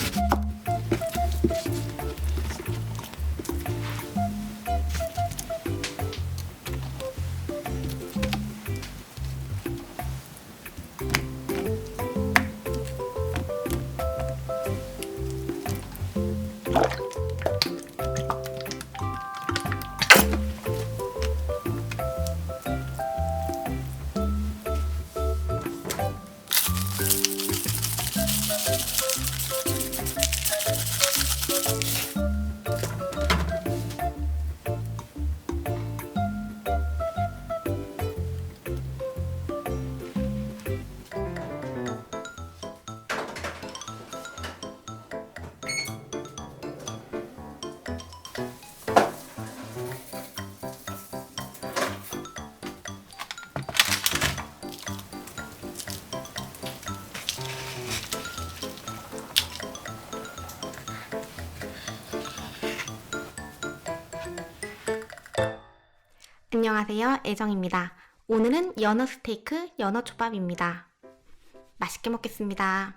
フフフフ。 안녕하세요. 애정입니다. 오늘은 연어 스테이크, 연어 초밥입니다. 맛있게 먹겠습니다.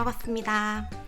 잘 먹었습니다.